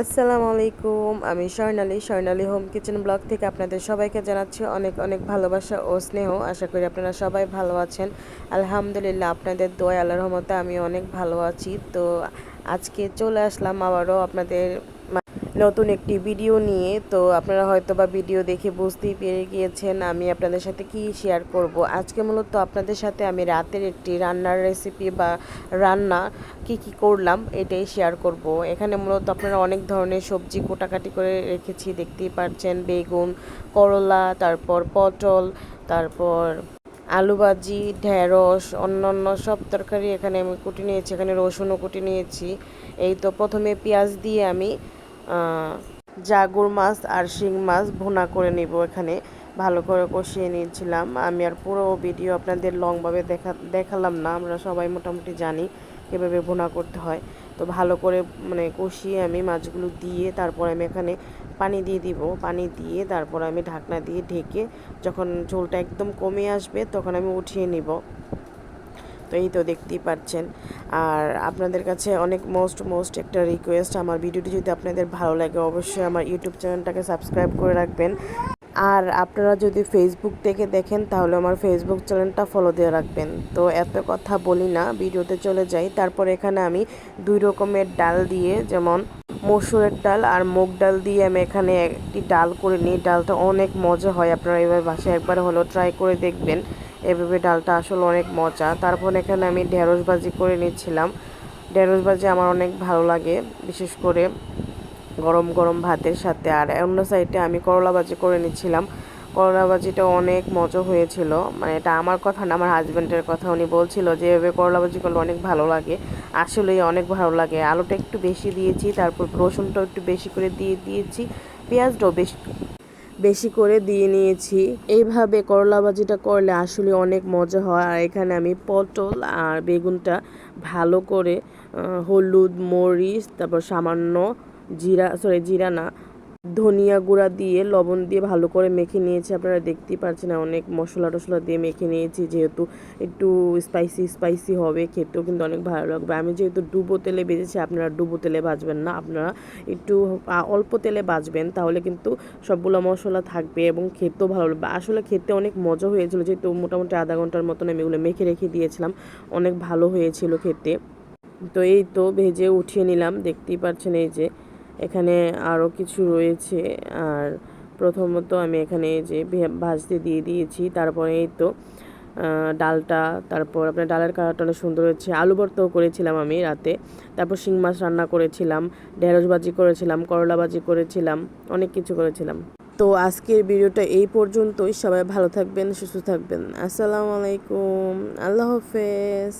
আসসালামু আলাইকুম আমি Swarnali Swarnali home kitchen blog থেকে আপনাদের সবাইকে জানাচ্ছি অনেক অনেক ভালোবাসা ও স্নেহ। আশা করি আপনারা সবাই ভালো আছেন। আলহামদুলিল্লাহ, আপনাদের দোয়া আল্লাহর রহমতে আমি অনেক ভালো আছি। তো আজকে চলে আসলাম আবারও আপনাদের নতুন একটি ভিডিও নিয়ে, তো আপনারা হয়তো বা ভিডিও দেখে বুঝতেই পেরে গিয়েছেন আমি আপনাদের সাথে কি শেয়ার করব। আজকে মূলত আপনাদের সাথে আমি রাতের একটি রান্নার রেসিপি বা রান্না কি কি করলাম এটাই শেয়ার করব। এখানে মূলত আপনারা অনেক ধরনের সবজি কোটাকাটি করে রেখেছি, দেখতেই পাচ্ছেন বেগুন, করলা, তারপর পটল, তারপর আলু ভাজি, ঢেঁড়স, অন্যান্য সব তরকারি এখানে আমি কুটি নিয়েছি, এখানে রসুনও কুটি নিয়েছি। এই তো প্রথমে পেঁয়াজ দিয়ে আমি জাগুর মাছ আর শিং মাছ ভুনা করে নিব এখানে। ভালো করে কষিয়ে নিয়েছিলাম। আমি আর পুরো ভিডিও আপনাদের লংভাবে দেখা, দেখালাম না। আমরা সবাই মোটামুটি জানি কীভাবে ভুনা করতে হয়। তো ভালো করে মানে কষিয়ে আমি মাছগুলো দিয়ে তারপর আমি এখানে পানি দিয়ে দিব। পানি দিয়ে তারপর আমি ঢাকনা দিয়ে ঢেকে যখন ঝোলটা একদম কমে আসবে তখন আমি উঠিয়ে নিব। তো এই তো দেখতেই পাচ্ছেন। আর আপনাদের কাছে অনেক মোস্ট মোস্ট একটা রিকোয়েস্ট আমার ভিডিওটি যদি আপনাদের ভালো লাগে, অবশ্যই আমার ইউটিউব চ্যানেলটাকে সাবস্ক্রাইব করে রাখবেন। আর আপনারা যদি ফেসবুক থেকে দেখেন, তাহলে আমার ফেসবুক চ্যানেলটা ফলো দিয়ে রাখবেন। তো এত কথা বলি না, ভিডিওতে চলে যাই। তারপর এখানে আমি দুই রকমের ডাল দিয়ে, যেমন মসুরের ডাল আর মুগ ডাল দিয়ে আমি এখানে একটি ডাল করে নিই। ডালটা অনেক মজা হয়, আপনারা এবার বাসায় একবার হলেও ট্রাই করে দেখবেন। এভাবে ডালটা আসলে অনেক মজা। তারপর এখানে আমি ঢেঁড়স ভাজি করে নিচ্ছিলাম। ঢেঁড়স ভাজি আমার অনেক ভালো লাগে, বিশেষ করে গরম গরম ভাতের সাথে। আর অন্য সাইডে আমি করলা ভাজি করে নিচ্ছিলাম। করলা ভাজিটা অনেক মজা হয়েছিল। মানে এটা আমার কথা না, আমার হাজব্যান্ডের কথা। উনি বলছিল যে, এভাবে করলা ভাজি করলে অনেক ভালো লাগে। আসলেই অনেক ভালো লাগে। আলুটা একটু বেশি দিয়েছি, তারপর রসুনটাও একটু বেশি করে দিয়ে দিয়েছি, পেঁয়াজটাও বেশি বেশি করে দিয়ে নিয়েছি। এইভাবে করলা ভাজিটা করলে আসলে অনেক মজা হয়। আর এখানে আমি পটল আর বেগুনটা ভালো করে হলুদ, মরিচ, তারপর সামান্য জিরা সরি জিরা না ধনিয়া গুঁড়া দিয়ে লবণ দিয়ে ভালো করে মেখে নিয়েছি। আপনারা দেখতেই পাচ্ছেন অনেক মশলা টশলা দিয়ে মেখে নিয়েছি। যেহেতু একটু স্পাইসি স্পাইসি হবে, খেতেও কিন্তু অনেক ভালো লাগবে। আমি যেহেতু ডুবো তেলে ভেজেছি, আপনারা ডুবো তেলে ভাজবেন না। আপনারা একটু অল্প তেলে ভাজবেন, তাহলে কিন্তু সবগুলো মশলা থাকবে এবং খেতেও ভালো লাগবে। আসলে খেতে অনেক মজা হয়েছিল, যেহেতু মোটামুটি আধা ঘণ্টার মতন আমি এগুলো মেখে রেখে দিয়েছিলাম। অনেক ভালো হয়েছিল খেতে। তো এই তো ভেজে উঠিয়ে নিলাম। দেখতেই পাচ্ছেন এই যে এখানে আরও কিছু রয়েছে। আর প্রথমত আমি এখানে যে ভাজতে দিয়ে দিয়েছি তারপরে এই তো ডালটা, তারপর আপনার ডালের কালারটা অনেক সুন্দর হয়েছে। আলু ভর্তাও করেছিলাম আমি রাতে। তারপর শিং মাছ রান্না করেছিলাম, ঢেঁড়স ভাজি করেছিলাম, করলা ভাজি করেছিলাম, অনেক কিছু করেছিলাম। তো আজকের ভিডিওটা এই পর্যন্তই। সবাই ভালো থাকবেন, সুস্থ থাকবেন। আসসালামু আলাইকুম। আল্লাহ হাফেজ।